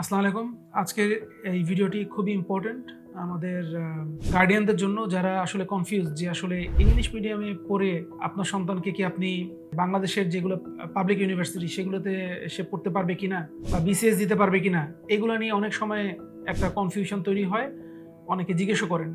আসসালামু আলাইকুম। আজকের এই ভিডিওটি খুবই ইম্পর্টেন্ট আমাদের গার্ডিয়ানদের জন্য যারা আসলে কনফিউজ যে আসলে ইংলিশ মিডিয়ামে পড়ে আপনার সন্তানকে কি আপনি বাংলাদেশের যেগুলো পাবলিক ইউনিভার্সিটি সেগুলোতে সে পড়তে পারবে কিনা বা বিসিএস দিতে পারবে কিনা, এগুলো নিয়ে অনেক সময় একটা কনফিউশন তৈরি হয়। অনেকে জিজ্ঞেসও করেন।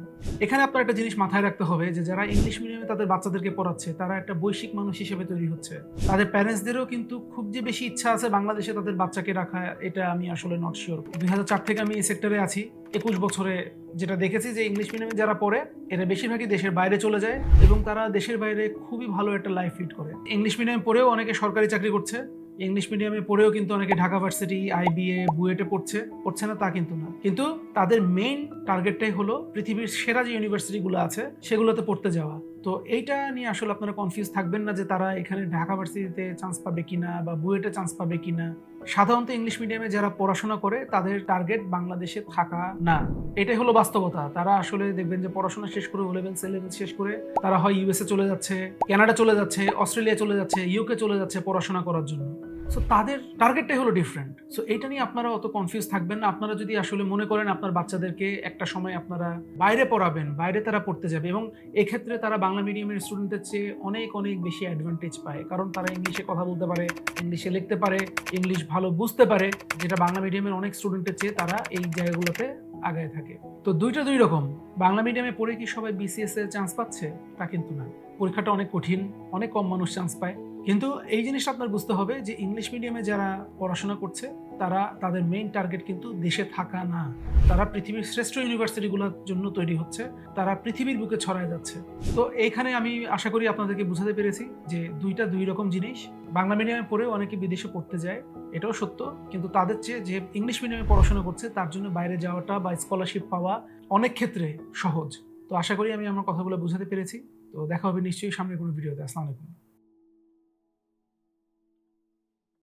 এখানে আপনার একটা জিনিস মাথায় রাখতে হবে যে যারা ইংলিশ মিডিয়ামে তাদের বাচ্চাদেরকে পড়াচ্ছে, তারা একটা বৈশ্বিক মানুষ হিসেবে তৈরি হচ্ছে। তাদের প্যারেন্টসদেরও কিন্তু খুব যে বেশি ইচ্ছা আছে বাংলাদেশে তাদের বাচ্চাকে রাখা, এটা আমি আসলে নট শিওর দুই হাজার চার থেকে আমি এই সেক্টরে আছি। একুশ বছরে যেটা দেখেছি যে ইংলিশ মিডিয়ামে যারা পড়ে, এরা বেশিরভাগই দেশের বাইরে চলে যায় এবং তারা দেশের বাইরে খুবই ভালো একটা লাইফ লিড করে। ইংলিশ মিডিয়ামে পড়েও অনেকে সরকারি চাকরি করছে। ইংলিশ মিডিয়ামে পড়েও কিন্তু অনেকে ঢাকা ভার্সিটি, আইবিএ, বুয়েটে পড়ছে পড়ছে না তা কিন্তু না। কিন্তু তাদের মেইন টার্গেটটাই হলো পৃথিবীর সেরা যে ইউনিভার্সিটিগুলো আছে, সেগুলোতে পড়তে যাওয়া। তো এইটা নিয়ে আসলে আপনারা কনফিউজ থাকবেন না যে তারা এখানে ঢাকা ভার্সিটিতে চান্স পাবে কিনা বা বুয়েটে চান্স পাবে কিনা। সাধারণত ইংলিশ মিডিয়ামে যারা পড়াশোনা করে, তাদের টার্গেট বাংলাদেশে থাকা না। এটাই হলো বাস্তবতা। তারা আসলে দেখবেন যে পড়াশোনা শেষ করে লেভেল সে শেষ করে তারা হয় ইউএসএ চলে যাচ্ছে কানাডা চলে যাচ্ছে অস্ট্রেলিয়া চলে যাচ্ছে ইউকে চলে যাচ্ছে পড়াশোনা করার জন্য। সো তাদের টার্গেটটাই হলো ডিফারেন্ট সো এইটা নিয়ে আপনারা অত কনফিউজ থাকবেন না। আপনারা যদি আসলে মনে করেন আপনার বাচ্চাদেরকে একটা সময় আপনারা বাইরে পড়াবেন, বাইরে তারা পড়তে যাবে এবং এক্ষেত্রে তারা বাংলা মিডিয়ামের স্টুডেন্টের চেয়ে অনেক অনেক বেশি অ্যাডভান্টেজ পায়। কারণ তারা ইংলিশে কথা বলতে পারে, ইংলিশে লিখতে পারে, ইংলিশ ভালো বুঝতে পারে, যেটা বাংলা মিডিয়ামের অনেক স্টুডেন্টের চেয়ে তারা এই জায়গাগুলোতে আগায় থাকে। তো, দুইটা দুই রকম। বাংলা মিডিয়ামে পড়ে কি সবাই বিসিএস এর চান্স পাচ্ছে? তা কিন্তু না। পরীক্ষাটা অনেক কঠিন, অনেক কম মানুষ চান্স পায়। কিন্তু এই জিনিসটা আপনার বুঝতে হবে যে ইংলিশ মিডিয়ামে যারা পড়াশোনা করছে, তারা তাদের মেইন টার্গেট কিন্তু দেশে থাকা না। তারা পৃথিবীর শ্রেষ্ঠ ইউনিভার্সিটিগুলোর জন্য তৈরি হচ্ছে, তারা পৃথিবীর বুকে ছড়ায় যাচ্ছে। তো এইখানে আমি আশা করি আপনাদেরকে বুঝাতে পেরেছি যে দুইটা দুই রকম জিনিস। বাংলা মিডিয়ামে পড়েও অনেকে বিদেশে পড়তে যায়, এটাও সত্য। কিন্তু তাদের চেয়ে যে ইংলিশ মিডিয়ামে পড়াশোনা করছে, তার জন্য বাইরে যাওয়াটা বা স্কলারশিপ পাওয়া অনেক ক্ষেত্রে সহজ। তো আশা করি আমি আমার কথাগুলো বুঝাতে পেরেছি। তো দেখা হবে নিশ্চয়ই সামনে কোনো ভিডিওতে। আসসালামু